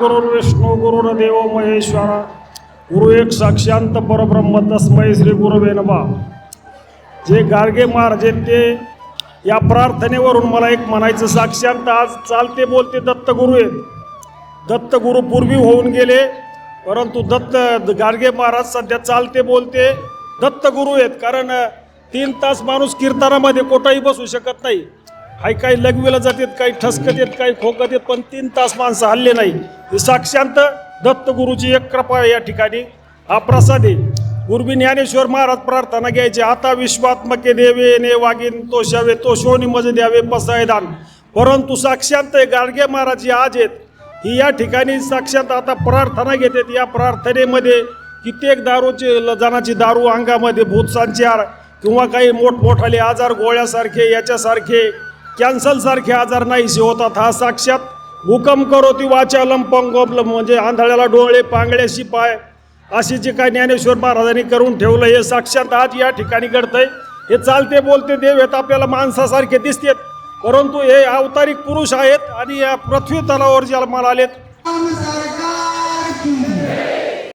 गुरुर्विष्णू गुरुर्देव महेश्वरा. गुरु एक साक्षांत परब्रह्म तस्मय श्री गुरुवे नमः. जे गाडगे महाराज आहेत ते या प्रार्थनेवरून मला एक म्हणायचं साक्षांत आज चालते बोलते दत्तगुरू आहेत. दत्तगुरू पूर्वी होऊन गेले परंतु दत्त गाडगे महाराज सध्या चालते बोलते दत्तगुरू आहेत. कारण तीन तास माणूस कीर्तनामध्ये कोठाही बसू शकत नाही. हाय काही लघवीला जातात काही ठसकत येत काही खोकत येत पण तीन तास माणसं हल्ले नाही. हे साक्षांत दत्तगुरूची एक कृपा आहे या ठिकाणी. हा प्रसाद आहे. पूर्वी ज्ञानेश्वर महाराज प्रार्थना घ्यायची. आता विश्वात्मके देवे ने वागिन तो शवे तो शोनी मज द्यावे पसायदान. परंतु साक्षांत गाडगे महाराज जे आज आहेत ही या ठिकाणी साक्षात आता प्रार्थना घेतात. या प्रार्थनेमध्ये कित्येक दारूचे लजनाची दारू अंगामध्ये भूतसंचार किंवा काही मोठमोठाले आजार गोळ्यासारखे याच्यासारखे कॅन्सलसारखे आजार नाहीसे होतात हा साक्षात. हुकम करो ती वाचालम पंगोपलम म्हणजे आंधळ्याला डोळे पांगळ्याशी पाय अशी जे काय ज्ञानेश्वर महाराजांनी करून ठेवलं हे साक्षात आज या ठिकाणी घडतंय. हे चालते बोलते देव आहेत आपल्याला माणसासारखे दिसतेत. परंतु हे अवतारिक पुरुष आहेत आणि या पृथ्वी तलावर ज्याला मला आलेत